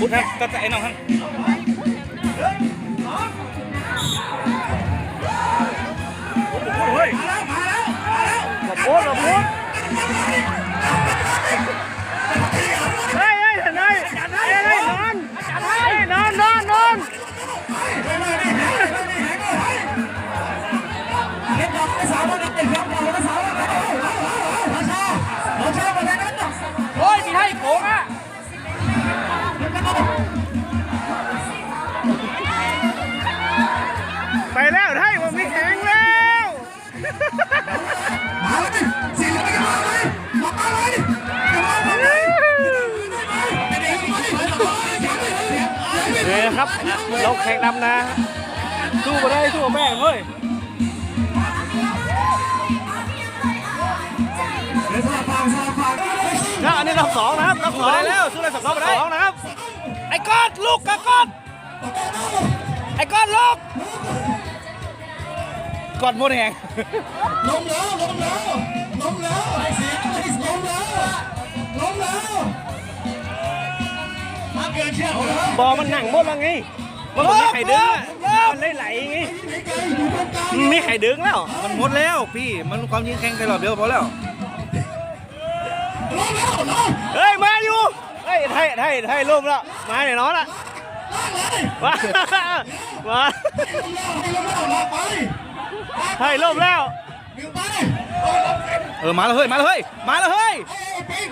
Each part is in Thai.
พุทธครับก็จะไอ้น้องท่านเฮ้ยมาแล้วมาโพสเไปแล้วไทยว่ามีแข็งแล้วมาเลยสี่ร้อยกันมาเลยมาเลยมาเลยครับเราแข่งดำนะสู้มาได้สู้แม่เฮ้ยนะอันนี้รอบสองนะครับรอบสองได้แล้วสู้ได้สองรอบได้สองนะครับไอ้ก้อนลูกกับก้อน ไอ้ก้อนลูกก้อนหมดแหงล้มแล้วล้มแล้วล้มแล้วเสียล้มแล้วล้มแล้วมาเกินเชื่อผมแล้วบอมันหนังหมดแล้วไงมันไม่มีไข่ดึงอะมันเลยไหลไงไม่ไกลอยู่ตรงกลางมันมีไข่ดึงแล้ว มันหมดแล้วพี่ มันความยิงแข่งแค่รอบเดียวพอแล้วล้มแล้วล้มเฮ้ยมาอยู่เฮ้ยไทยไทยไทยล่มแล้ว มาหน่อยน้องละ มามาให้ล้มแล้วล้มไปไทยล่มแล้วเดี๋ยวไปเออมาแล้วเฮ้ยมาแล้วเฮ้ยมาแล้วเฮ้ยไอ้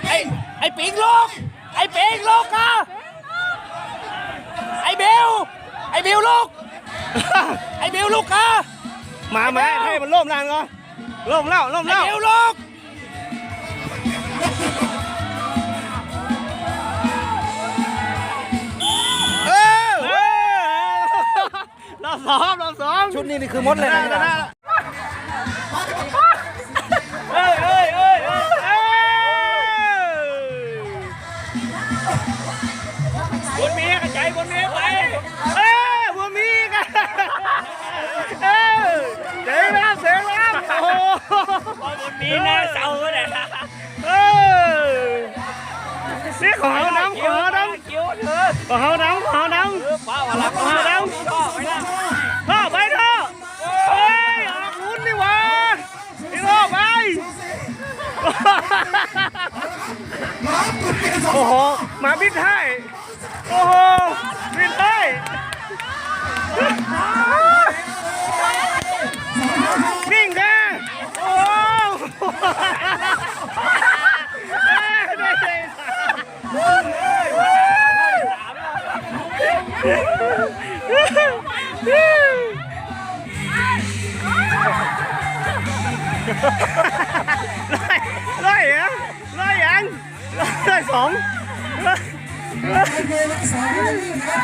ไอ้ไอ้ปิงลูกไอ้ปิงลูกอะไอ้เบลไอ้เบลลูกไอ้เบลลูกอะมามาให้มันล่มนานก่อนล่มแล้วล่มแล้วไอ้เบลลูก ชุดนี้นี่คือมดเลยนะเอ้ยเอ้ยเอ้ยเอ้ยเอ้ยบนเมียกระจายบนเมียไปเอ้ยบนเมียกันเอ้ยเสียงน้ำเสียงน้ำโอ้โหบนเมียน่าเศร้าเลยเอ้ยนี่ขอเขาน้ำขอเขาน้ำคิ้วเธอขอเขาน้ำขอเขาน้ำป้าวันละขอเขาน้ำ พ่อไปนะ พ่อไปเถอะเฮ้ยออกลุ้นดิวะพี่พ่อไป โอ้โหมาบิดให้โอ้โหบิดให้วิ่งกันโอ้โห สองไอ้เกย์รักษาไม่ได้นะครับ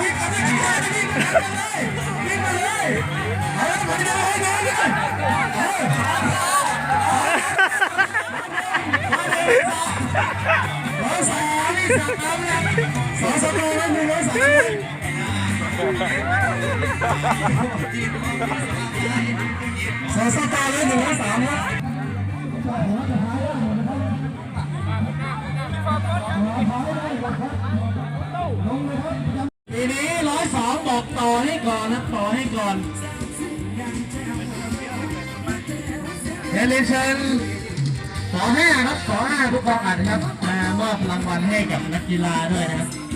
วิ่งกันไม่ได้วิ่งร้อยสามแล้วหนึ่งร้อยสามสองสตาร์แล้วหนึ่งร้อยสามนะ ปีนี้ร้อยสองบอกต่อให้ก่อนนะต่อให้ก่อนเดี๋ยวเรียนขอห้าครับขอห้าทุกกองอัดครับมามอบรางวัลให้กับนักกีฬาด้วยนะครับ